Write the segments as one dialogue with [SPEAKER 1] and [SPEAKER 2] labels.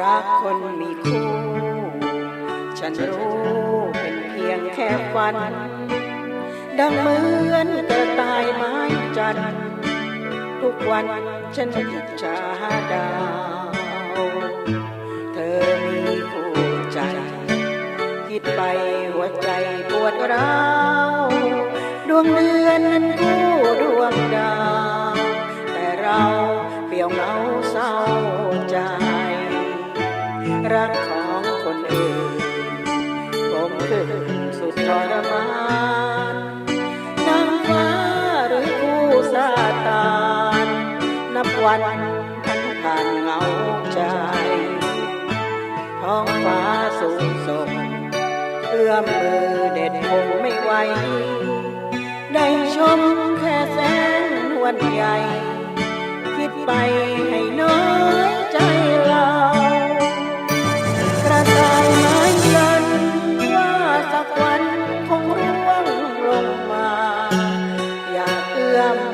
[SPEAKER 1] รักคนมีคู่ ฉันรู้เป็นเพียงแค่ฝัน ดังเหมือนกระต่ายไม้จันทร์ทุกวันฉันอิจฉาดาว เธอมีคู่ใจ คิดไปหัวใจปวดร้าว ดวงเดือนนั้นคู่ดวงดาว แต่เราเปลี่ยวเหงาเศร้าใจ รักของคนอื่น ผมขึ้นสุดทรมานนางฟ้าหรือผู้ซาตาน นับวันพันผ่านเหงาใจ ท้องฟ้าสูงส่งเอื้อมมือเด็ดคงไม่ไหว ได้ชมแค่แสงนวลใหญ่ คิดไปให้น้อย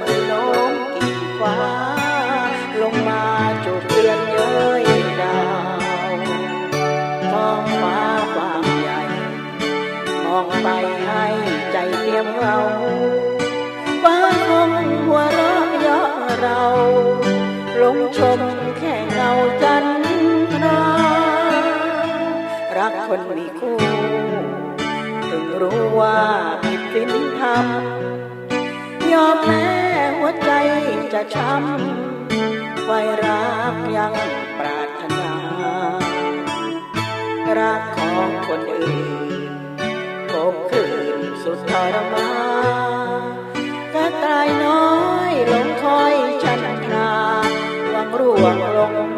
[SPEAKER 1] เอื้อมมือโน้มกิ่ฟ้า ลงมาจูบเดือนเย้ยดาวท้องฟ้าความใหญ่ มองไปให้ใจเตรียมเราฟ้าคงหัวเราะเยาะเราลงชมแค่เงาจันทรารักคนมีคู่ ถึงรู้ว่าผิดศีลธรรม ยอมแม้หัวใจจะช้ำไฟรักยังปรารถนา รักของคนอื่นพบคืนสุดทรมากระต่ายน้อยลงคอยฉันทราหวังร่วงลง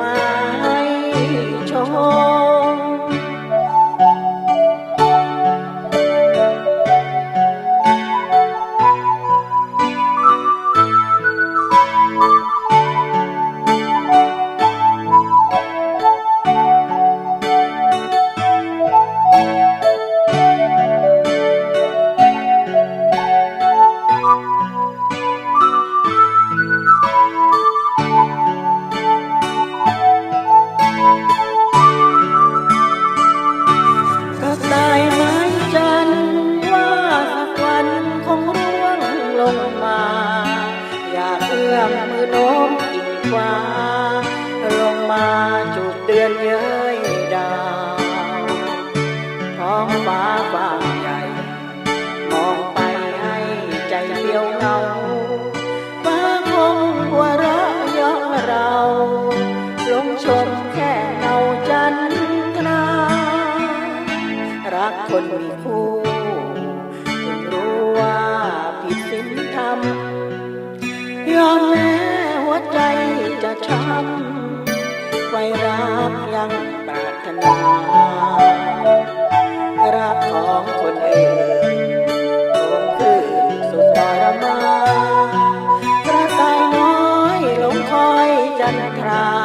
[SPEAKER 1] กิ่งฟ้าลงมาจูบเดือนเย้ยดาวท้องฟ้าบางใหญ่ มองไปให้ใจเดียวเงาฟ้าคงหัวเราะเยาะเราลงชมแค่เงาจันทรารักคนมีคู่รู้ว่าผิดศีลธรรม จะช้ำไว้รักยังปรารถนารักของคนอื่นคงคือสุดทรมาระกายน้อยลงคอยจันทรา